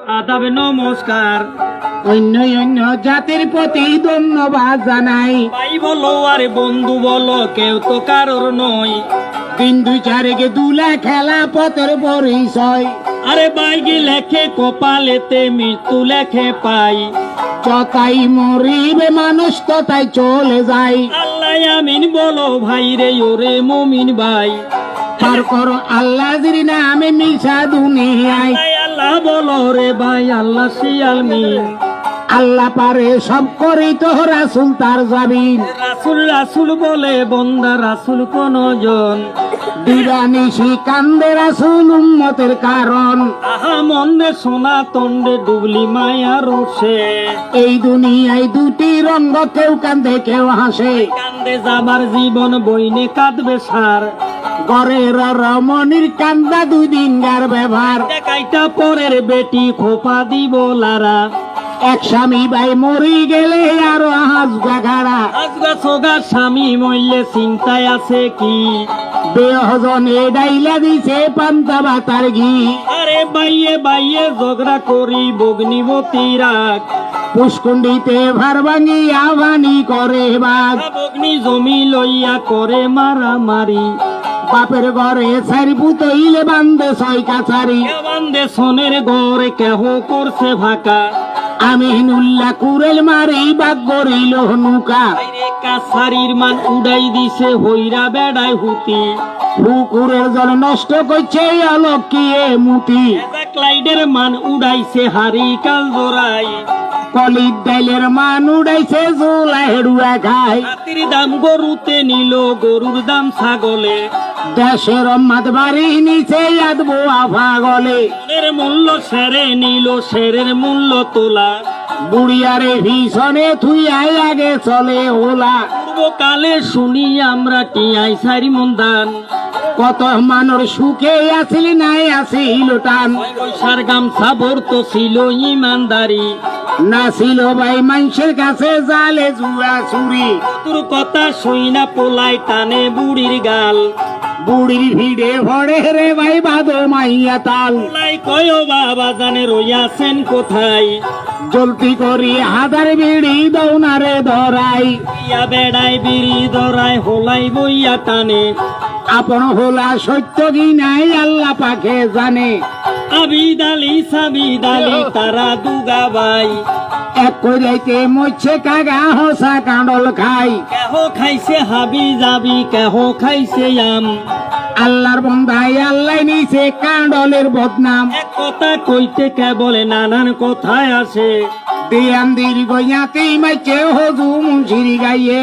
আদাব নমস্কার। অন্য অন্য জাতির প্রতি ধন্যবাদ জানাই। ভাই বলো আর বন্ধু বলো কেউ তো কারোর নয়। তিন দুই চারেকে দুলা খেলা পথের পরিচয়। আরে বাইকে লেখে কপালেতে মৃত্যু লেখে পাই। যতাই মরিবে মানুষ ততাই চলে যায় আল্লাহ আমিন বলো ভাই রে ওরে মমিন ভাই। পার করো আল্লাহ নামে মিশা দুনিয়ায়। রে ভাই আল্লাহ শিয়াল মিন আল্লাহ পারে সব করি তো রাসুল তার যাবিন রাসুল রাসুল বলে বন্দা রাসুল কোন জন? দিবানিশি কান্দে রাসুল উম্মতের কারণ। আহা মন্দে সোনা তন্ডে ডুবলি মায়া রোষে এই দুনিয়ায় দুটি রঙ্গ কেউ কান্দে কেউ হাসে। কান্দে যাবার জীবন বইনে কাঁদবে সার। ঘরের রমণীর কান্দা দুই দিনগার ব্যবহার। দেখাইটা পরের বেটি খোপা দিব লারা। এক স্বামী ভাই মরি গেলে আরও হাসগা গাড়া আজগা সোগা স্বামী মইলে চিন্তায় আছে কি? বেহজনে ডাইলা দিছে পান্তা বাতার ঘি। আরে বাইয়ে বাইয়ে ঝগড়া করি বগ্নিবতী রাখ পুষ্কুণ্ডিতে ভার ভাঙি আহ্বানি করে বাঘ। বগ্নি জমি লইয়া করে মারামারি। বাপের ঘরে সারি পুতইলে বান্ধে ছয় কাছারি। বান্দে সোনের গড়ে কেহ করছে ভাকা আমি নুল্লা কুরেল মারি বাগ গরিল নুকা কাছারির মান উড়াই দিছে হইরা বেড়ায় হুতি। পুকুরের জল নষ্ট করছে অলক্ষিয়ে মুতি। ক্লাইডের মান উড়াইছে হারি কাল জোড়াই। কলির ডাইলের মান উড়াইছে জোলা হেড়ুয়া খায় হাতির দাম গরুতে নিল গরুর দাম ছাগলে। দেশের মাত বাড়ি নিচে আদবো আফা গলে সোনের মূল্য সেরে নিল সেরের মূল্য তোলা। বুড়িয়ারে ভীষণে থুই আগে চলে ওলা। পূর্বকালে শুনি আমরা টিয়াই সারি মন্দান। কত মানর সুখে আসিল নাই আসিল টান। পয়সার গামছা ভরত ছিল ইমানদারি। না ছিল ভাই মানুষের কাছে জালে জুয়া চুরি। তোর কথা শুই না পোলাই টানে বুড়ির গাল। বুড়ির ভিড়ে ভরে রে ভাই বাদো মাইয়া তাল। কয় বাবা জানে রইয়াছেন কোথায়? জলতি করি হাদার বিড়ি দৌনারে ধরাই ইয়া বেড়াই বিড়ি ধরায় হোলাই বইয়া টানে। আপন হোলা সত্য কি নাই আল্লাহ পাখে জানে। আবিদালি সাবিদালি তারা দুগা ভাই এক কইরাইতে মরছে কাগা হসা কাঁডল খাই। কেহ খাইছে হাবি যাবি কেহ খাইছে আম আল্লাহর বন্ধাই আল্লাহ নিছে কাণ্ডলের বদনাম। এক কথা কইতে কেবলে নানান কথায় আসে। দিয়ান দীর্ঘ ইয়াতেই মাইছে হজু মুন্সিরি গাইয়ে।